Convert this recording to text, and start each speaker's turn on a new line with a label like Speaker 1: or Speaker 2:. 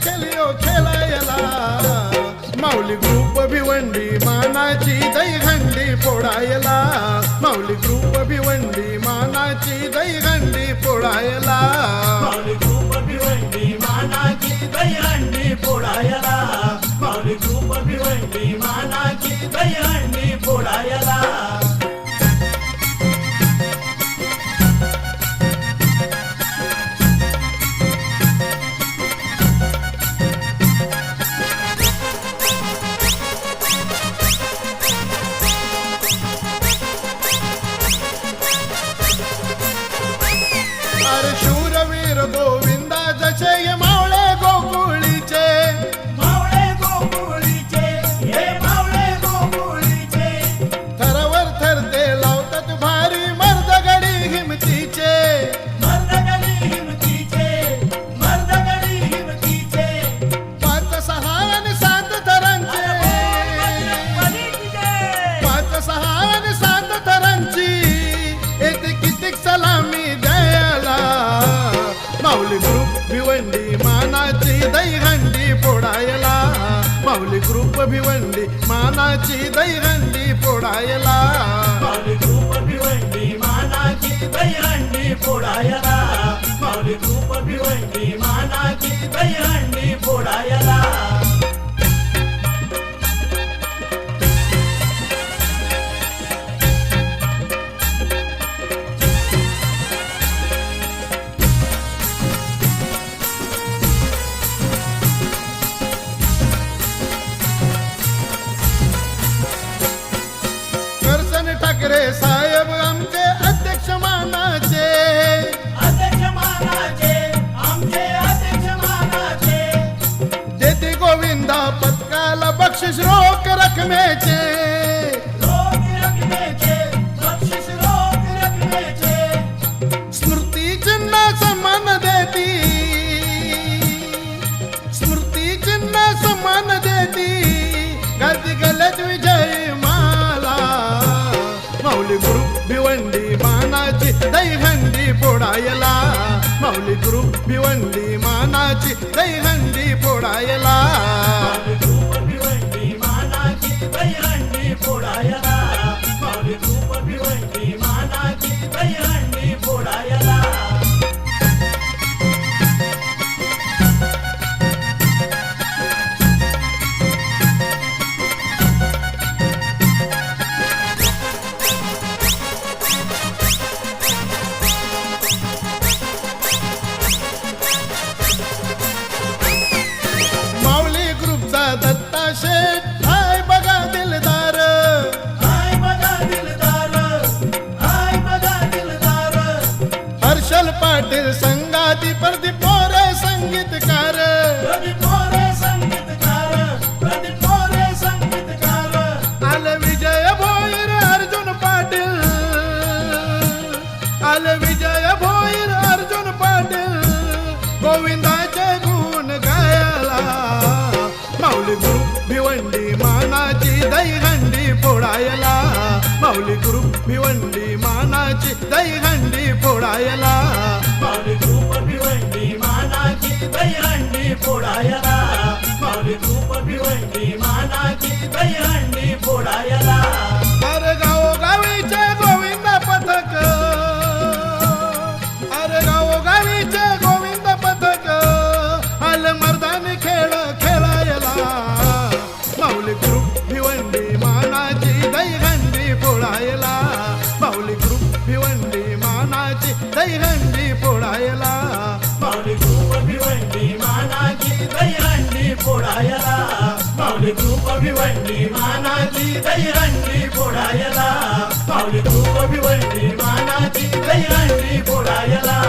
Speaker 1: फोडायला Mauli group Bhiwandi मानाची दहीहंडी फोडायला. Mauli group Bhiwandi मानाची दहीहंडी फोडायला.
Speaker 2: माऊली ग्रुप भिवंडी मानाची दहीहंडी फोडायला. माऊली ग्रुप भिवंडी मानाची दहीहंडी फोडायला.
Speaker 1: भिवंडी मानाची दहीहंडी फोडायला माऊली ग्रुप भिवंडी मानाची दहीहंडी फोडायला
Speaker 2: माऊली ग्रुप भिवंडी मानाची दहीहंडी फोडायला
Speaker 1: ठाकरे साहेब आमचे अध्यक्ष मानाचे.
Speaker 2: अध्यक्ष मानाचे आमचे अध्यक्ष मानाचे.
Speaker 1: देते गोविंदा पथकाला बक्षीस रोख रकमेचे. माऊली गुरु भिवंडी मानाची दहीहंडी फोडायला. माऊली गुरु भिवंडी मानाची दहीहंडी फोडायला. पाटील संगाती प्रदीप संगीतकार. आल विजय भोईर अर्जुन पाटील. आल विजय भोईर अर्जुन पाटील. गोविंदाचे गुण गायला. माऊली ग्रुप भिवंडी मानाची दहीहंडी फोडायला. माऊली ग्रुप भिवंडी मानाची दहीहंडी फोडायला
Speaker 2: माऊली ग्रुप भिवंडी मानाची दहीहंडी फोडायला माऊली ग्रुप भिवंडी मानाची दहीहंडी फोडायला
Speaker 1: भिवंडी मानाची दहीहंडी बोडायला पावली तू भिवंडी मानाची दहीहंडी
Speaker 2: बोडायला